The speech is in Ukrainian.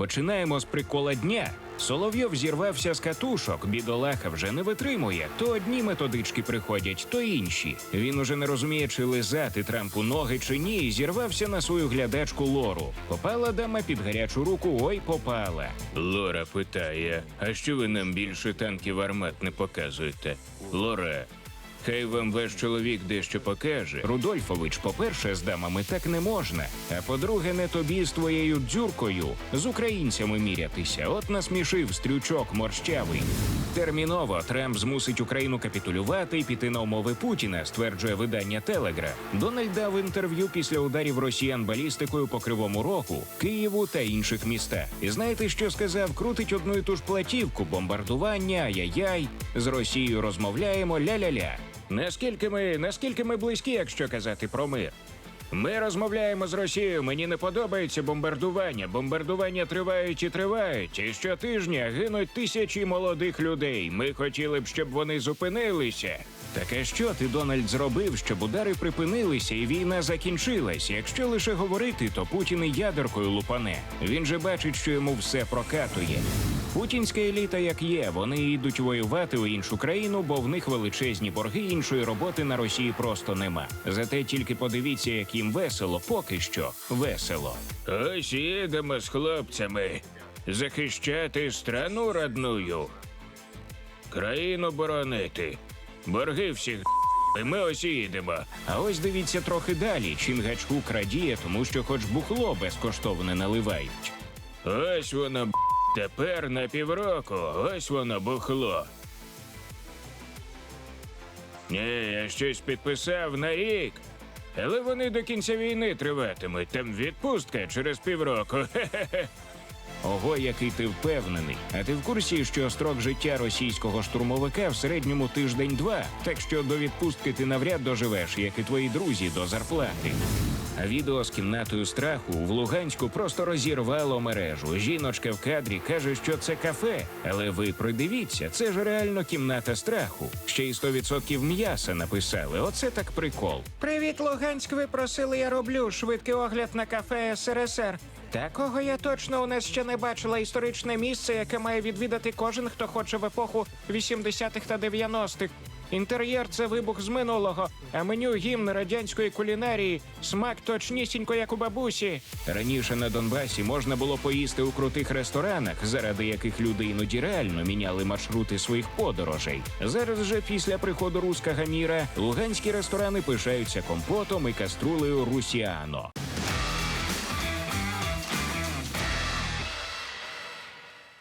Починаємо з прикола дня. Соловйов зірвався з катушок, бідолаха вже не витримує. То одні методички приходять, то інші. Він уже не розуміє, чи лизати Трампу ноги чи ні, і зірвався на свою глядачку Лору. Попала дама під гарячу руку, ой, попала. Лора питає: а що ви нам більше танків армат не показуєте? Лора, Хай вам ваш чоловік дещо покаже. Рудольфович, по-перше, з дамами так не можна. А по-друге, не тобі з твоєю дзюркою з українцями мірятися. От насмішив стрючок морщавий. Терміново Трамп змусить Україну капітулювати і піти на умови Путіна, стверджує видання Телегра. Дональд дав інтерв'ю після ударів росіян балістикою по Кривому Рогу, Києву та інших містах. І знаєте, що сказав? Крутить одну і ту ж платівку, бомбардування, ай-яй-яй. З Росією розмовляємо ля-ля-ля. Наскільки ми наскільки ми близькі, якщо казати про мир? Ми розмовляємо з Росією. Мені не подобається бомбардування. Бомбардування тривають і тривають. І щотижня гинуть тисячі молодих людей. Ми хотіли б, щоб вони зупинилися. Так а що ти, Дональд, зробив, щоб удари припинилися і війна закінчилась? Якщо лише говорити, то Путін і ядеркою лупане. Він же бачить, що йому все прокатує. Путінська еліта як є, вони йдуть воювати у іншу країну, бо в них величезні борги іншої роботи на Росії просто нема. Зате тільки подивіться, як їм весело, поки що весело. Ось їдемо з хлопцями захищати страну родную, країну боронити, борги всіх. І ми ось і їдемо. А ось дивіться трохи далі. Чингачгук радіє, тому що хоч бухло безкоштовне наливають. Ось воно б**, тепер на півроку, ось воно бухло. Ні, я щось підписав на рік. Але вони до кінця війни триватимуть. Там відпустка через півроку. Ого, який ти впевнений. А ти в курсі, що строк життя російського штурмовика в середньому тиждень-два, так що до відпустки ти навряд доживеш, як і твої друзі до зарплати. А відео з кімнатою страху в Луганську просто розірвало мережу. Жіночка в кадрі каже, що це кафе. Але ви придивіться, це ж реально кімната страху. Ще й 100% м'яса написали. Оце так прикол. Привіт, Луганськ. Ви просили, я роблю швидкий огляд на кафе СРСР. Такого я точно у нас ще не бачила історичне місце, яке має відвідати кожен, хто хоче в епоху 80-х та 90-х. Інтер'єр це вибух з минулого, а меню гімн радянської кулінарії, смак точнісінько, як у бабусі. Раніше на Донбасі можна було поїсти у крутих ресторанах, заради яких люди іноді реально міняли маршрути своїх подорожей. Зараз же після приходу руського міра луганські ресторани пишаються компотом і каструлею русіано.